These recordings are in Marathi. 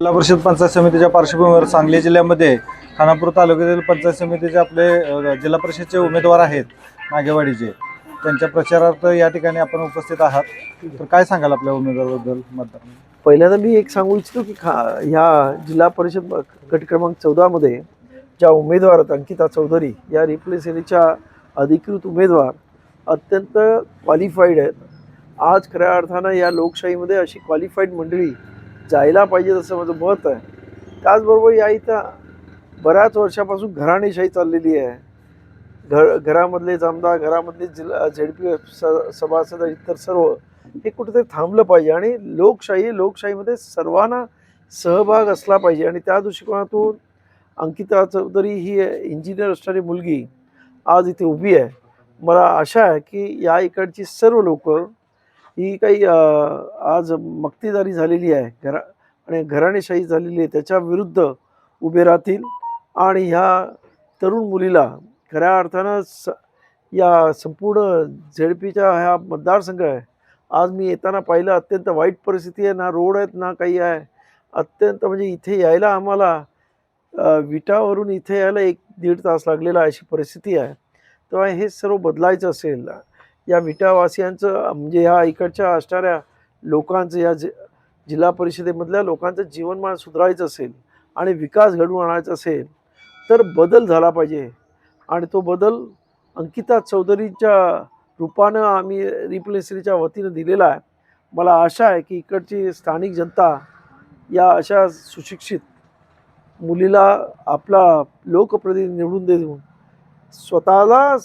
जिल्हा परिषद पंचायत समितीच्या पार्श्वभूमीवर सांगली जिल्ह्यामध्ये खानापूर तालुक्यातील पंचायत समितीचे आपले अ, जिल्हा परिषदचे उमेदवार आहेत नागेवाडीचे. त्यांच्या प्रचारार्थ या ठिकाणी आपण उपस्थित आहात. तर काय सांगाल आपल्या उमेदवाराबद्दल मतदार? पहिल्यांदा मी एक सांगू इच्छितो की खा ह्या जिल्हा परिषद गट क्रमांक चौदामध्ये ज्या उमेदवार आहेत अंकिता चौधरी या रिप्लेसेरीच्या अधिकृत उमेदवार अत्यंत क्वालिफाईड आहेत. आज खऱ्या अर्थानं या लोकशाहीमध्ये अशी क्वालिफाईड मंडळी जायला पाहिजे असं माझं मत आहे. त्याचबरोबर या इथं बऱ्याच वर्षापासून घराणेशाही चाललेली आहे. घर घरामधले आमदार घरामधले जिल्हा झेड पी सभासद इतर सर्व हे कुठेतरी थांबलं पाहिजे आणि लोकशाही लोकशाहीमध्ये सर्वांना सहभाग असला पाहिजे आणि त्या दृष्टिकोनातून अंकिता चौधरी ही इंजिनियर असणारी मुलगी आज इथे उभी आहे. मला आशा आहे की या इकडची सर्व लोक ही काही आज मक्तेदारी झालेली आहे. घरा आणि घराणेशाही झालेली आहे. त्याच्या विरुद्ध उभे राहतील. आणि ह्या तरुण मुलीला खऱ्या अर्थानं स या संपूर्ण झेडपीच्या ह्या मतदारसंघ आहे. आज मी येताना पाहिलं अत्यंत वाईट परिस्थिती आहे. ना रोड आहेत ना काही आहे. अत्यंत म्हणजे इथे यायला आम्हाला विटावरून इथे यायला एक दीड तास लागलेला अशी परिस्थिती आहे. तेव्हा हे सर्व बदलायचं असेल या विटावासियांचं म्हणजे ह्या इकडच्या असणाऱ्या लोकांचं या जि जिल्हा परिषदेमधल्या लोकांचं जीवनमान सुधारायचं असेल आणि विकास घडवून आणायचा असेल तर बदल झाला पाहिजे. आणि तो बदल अंकिता चौधरीच्या रूपानं आम्ही रिप्लेसरीच्या वतीनं दिलेला आहे. मला आशा आहे की इकडची स्थानिक जनता या अशा सुशिक्षित मुलीला आपला लोकप्रतिनिधी निवडून देऊन स्वतःला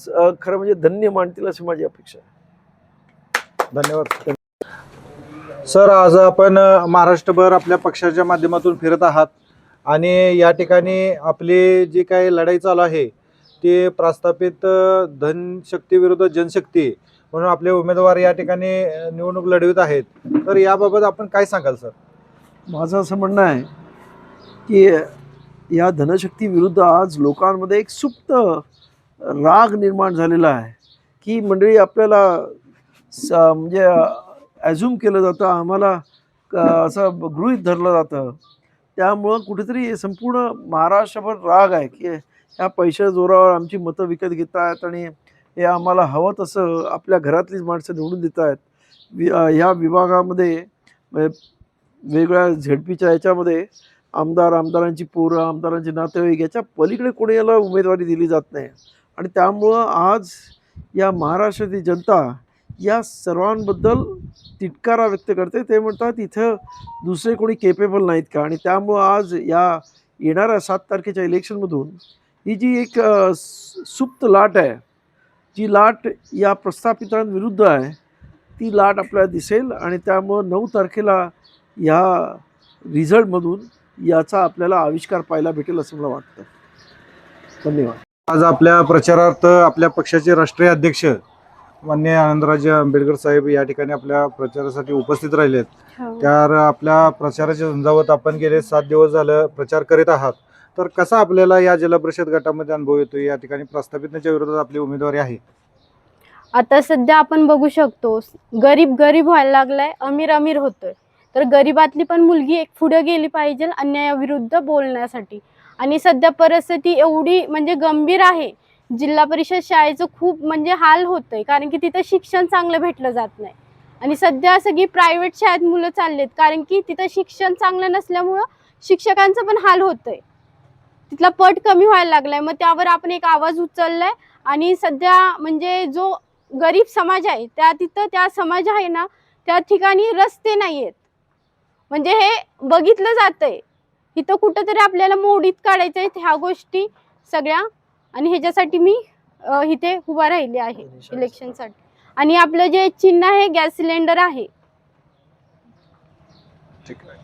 खरं म्हणजे धन्य मानतील अशी माझी अपेक्षा आहे. धन्यवाद. सर आज आपण महाराष्ट्रभर आपल्या पक्षाच्या माध्यमातून फिरत आहात आणि या ठिकाणी आपली जी काही लढाई चालू आहे ती प्रस्थापित धनशक्ती विरुद्ध जनशक्ती म्हणून आपले उमेदवार या ठिकाणी निवडणूक लढवित आहेत. तर याबाबत आपण काय सांगाल सर? माझं असं म्हणणं आहे की या धनशक्ती विरुद्ध आज लोकांमध्ये एक सुप्त राग निर्माण झालेला आहे. की मंडळी आपल्याला स म्हणजे ॲझ्युम केलं जातं आम्हाला क- असं गृहित धरलं जातं. त्यामुळं कुठेतरी संपूर्ण महाराष्ट्रभर राग आहे की ह्या पैशा जोरावर आमची मतं विकत घेत आहेत आणि हे आम्हाला हवं तसं आपल्या घरातलीच माणसं निवडून देत आहेत वि ह्या विभागामध्ये वेगवेगळ्या वेगळ्या झेडपीच्या याच्यामध्ये आमदार आमदारांची पोरं आमदारांचे नातेवाईक याच्या पलीकडे कोणी याला उमेदवारी दिली जात नाही. आणि त्यामुळं आज या महाराष्ट्रातील जनता या सर्वांबद्दल तिटकारा व्यक्त करते. ते म्हणतात इथं दुसरे कोणी केपेबल नाहीत का? आणि त्यामुळं आज या येणाऱ्या सात तारखेच्या इलेक्शनमधून ही जी एक सुप्त लाट आहे जी लाट या प्रस्थापितांविरुद्ध आहे ती लाट आपल्याला दिसेल आणि त्यामुळं नऊ तारखेला ह्या रिझल्टमधून याचा आपल्याला आविष्कार पाहायला भेटेल असं मला वाटतं. धन्यवाद. आज आपल्या प्रचारार्थ आपल्या पक्षाचे राष्ट्रीय अध्यक्ष मान्य आनंदराजे आंबेडकर साहेब या ठिकाणी आपल्या प्रचारासाठी उपस्थित राहिले आहेत तर आपल्या प्रचाराच्या झंझावत आपण गेले सात दिवस झालं प्रचार करीत आहात. तर कसा आपल्याला या जिल्हा परिषद गटामध्ये अनुभव येतो या ठिकाणी प्रस्थापितच्या विरोधात आपली उमेदवारी आहे. आता सध्या आपण बघू शकतो गरीब गरीब व्हायला लागलाय अमीर अमीर होतोय. तर गरीबातली पण मुलगी एक पुढे गेली पाहिजे अन्यायाविरुद्ध बोलण्यासाठी. आणि सध्या परिस्थिती एवढी म्हणजे गंभीर आहे. जिल्हा परिषद शाळेचं खूप म्हणजे हाल होतंय. कारण की तिथं शिक्षण चांगलं भेटलं जात नाही. आणि सध्या सगळी प्रायव्हेट शाळेत मुलं चाललेत. कारण की तिथं शिक्षण चांगलं नसल्यामुळं शिक्षकांचं पण हाल होतंय. तिथला पट कमी व्हायला लागलाय. मग त्यावर आपण एक आवाज उचललाय. आणि सध्या म्हणजे जो गरीब समाज आहे त्या तिथं त्या समाज आहे ना त्या ठिकाणी रस्ते नाही आहेत म्हणजे हे बघितलं जातंय. इथं कुठंतरी आपल्याला मोडीत काढायचं आहे ह्या गोष्टी सगळ्या. आणि ह्याच्यासाठी मी इथे उभा राहिली आहे इलेक्शनसाठी आणि आपलं जे चिन्ह आहे गॅस सिलेंडर आहे. ठीक आहे.